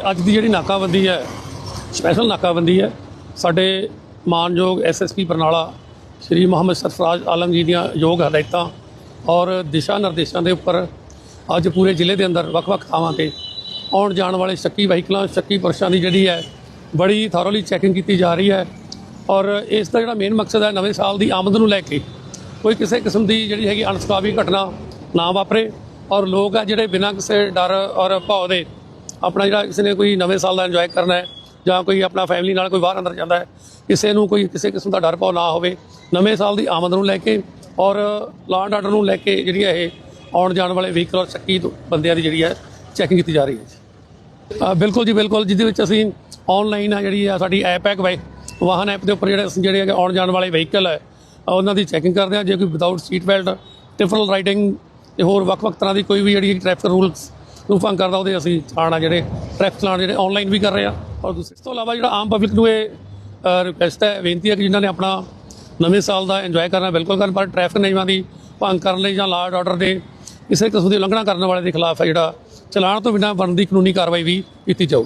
ਅੱਜ ਦੀ ਜਿਹੜੀ ਨਾਕਾਬੰਦੀ ਹੈ ਸਪੈਸ਼ਲ ਨਾਕਾਬੰਦੀ ਹੈ, ਸਾਡੇ ਮਾਨਯੋਗ ਐਸਐਸਪੀ ਬਰਨਾਲਾ ਸ਼੍ਰੀ ਮੁਹੰਮਦ ਸਰਫਰਾਜ਼ ਆਲਮ ਜੀ ਦੀਆਂ ਯੋਗ ਹਦਾਇਤਾਂ ਔਰ ਦਿਸ਼ਾ ਨਿਰਦੇਸ਼ਾਂ ਦੇ ਉੱਪਰ ਅੱਜ ਪੂਰੇ ਜ਼ਿਲ੍ਹੇ ਦੇ ਅੰਦਰ ਵੱਖ-ਵੱਖ ਥਾਵਾਂ ਤੇ ਆਉਣ ਜਾਣ ਵਾਲੇ ਸ਼ੱਕੀ ਵਹੀਕਲਾਂ, ਸ਼ੱਕੀ ਪੁਰਸ਼ਾਂ ਦੀ ਜਿਹੜੀ ਹੈ, ਬੜੀ ਥੋਰਲੀ ਚੈਕਿੰਗ ਕੀਤੀ ਜਾ ਰਹੀ ਹੈ ਔਰ ਇਸ ਦਾ ਜਿਹੜਾ ਮੇਨ ਮਕਸਦ ਹੈ, ਨਵੇਂ ਸਾਲ ਦੀ ਆਮਦ ਨੂੰ ਲੈ ਕੇ ਕੋਈ ਕਿਸੇ ਕਿਸਮ ਦੀ ਜਿਹੜੀ ਹੈਗੀ ਅਣਸੁਖਾਵੀ ਘਟਨਾ ਨਾ ਵਾਪਰੇ ਔਰ ਲੋਕ ਆ ਜਿਹੜੇ ਬਿਨਾਂ ਕਿਸੇ ਡਰ ਔਰ ਭੌ ਦੇ ਆਪਣਾ ਜਿਹੜਾ ਕਿਸੇ ਨੇ ਕੋਈ ਨਵੇਂ ਸਾਲ ਦਾ ਇੰਜੋਏ ਕਰਨਾ ਹੈ ਜਾਂ ਕੋਈ ਆਪਣਾ ਫੈਮਿਲੀ ਨਾਲ ਕੋਈ ਬਾਹਰ ਅੰਦਰ ਜਾਂਦਾ ਹੈ, ਕਿਸੇ ਨੂੰ ਕੋਈ ਕਿਸੇ ਕਿਸਮ ਦਾ ਡਰ ਭੌ ਨਾ ਹੋਵੇ, ਨਵੇਂ ਸਾਲ ਦੀ ਆਮਦ ਨੂੰ ਲੈ ਕੇ ਔਰ ਲਾਂਡ ਆਰਡਰ ਨੂੰ ਲੈ ਕੇ ਜਿਹੜੀ ਇਹ ਆਉਣ ਜਾਣ ਵਾਲੇ ਵਹੀਕਲ ਔਰ ਸ਼ੱਕੀ ਬੰਦਿਆਂ ਦੀ ਜਿਹੜੀ ਹੈ ਚੈਕਿੰਗ ਕੀਤੀ ਜਾ ਰਹੀ ਹੈ ਜੀ। ਬਿਲਕੁਲ ਜੀ, ਬਿਲਕੁਲ ਜਿਹਦੇ ਵਿੱਚ ਅਸੀਂ ਆਨਲਾਈਨ ਆ ਜਿਹੜੀ ਆ ਸਾਡੀ ਐਪ ਹੈ ਵਾਈ ਵਾਹਨ ਐਪ ਦੇ ਉੱਪਰ ਜਿਹੜੇ ਅਸੀਂ ਜਿਹੜੇ ਆਉਣ ਜਾਣ ਵਾਲੇ ਵਹੀਕਲ ਹੈ ਉਹਨਾਂ ਦੀ ਚੈਕਿੰਗ ਕਰਦੇ ਆ ਜੇ ਕੋਈ without seat belt triple riding ਤੇ ਹੋਰ ਵੱਖ-ਵੱਖ ਤਰ੍ਹਾਂ ਦੀ ਕੋਈ ਵੀ ਜਿਹੜੀ ਟ੍ਰੈਫਿਕ ਰੂਲਸ ਨੂੰ ਭੰਗ ਕਰਦਾ ਉਹਦੇ ਅਸੀਂ ਚਲਾਨ ਜਿਹੜੇ ਟ੍ਰੈਫਿਕ ਚਲਾਨ ਜਿਹੜੇ ਆਨਲਾਈਨ ਵੀ ਕਰ ਰਹੇ ਆ। ਔਰ ਦੂਸਰੇ ਇਸ ਤੋਂ ਇਲਾਵਾ ਜਿਹੜਾ ਆਮ ਪਬਲਿਕ ਨੂੰ ਇਹ ਰਿਕੁਐਸਟ ਹੈ, ਬੇਨਤੀ ਹੈ ਕਿ ਜਿਨ੍ਹਾਂ ਨੇ ਆਪਣਾ ਨਵੇਂ ਸਾਲ ਦਾ ਇੰਜੋਏ ਕਰਨਾ ਬਿਲਕੁਲ ਕਰਨ, ਪਰ ਟ੍ਰੈਫਿਕ ਨਿਯਮਾਂ ਦੀ ਭੰਗ ਕਰਨ ਲਈ ਜਾਂ ਲਾਅ ਆਰਡਰ ਦੇ ਕਿਸੇ ਕਿਸਮ ਦੀ ਉਲੰਘਣਾ ਕਰਨ ਵਾਲੇ ਦੇ ਖਿਲਾਫ ਹੈ ਜਿਹੜਾ ਚਲਾਨ ਤੋਂ ਬਿਨਾਂ ਬਣਦੀ ਕਾਨੂੰਨੀ ਕਾਰਵਾਈ ਵੀ ਕੀਤੀ ਜਾਊ।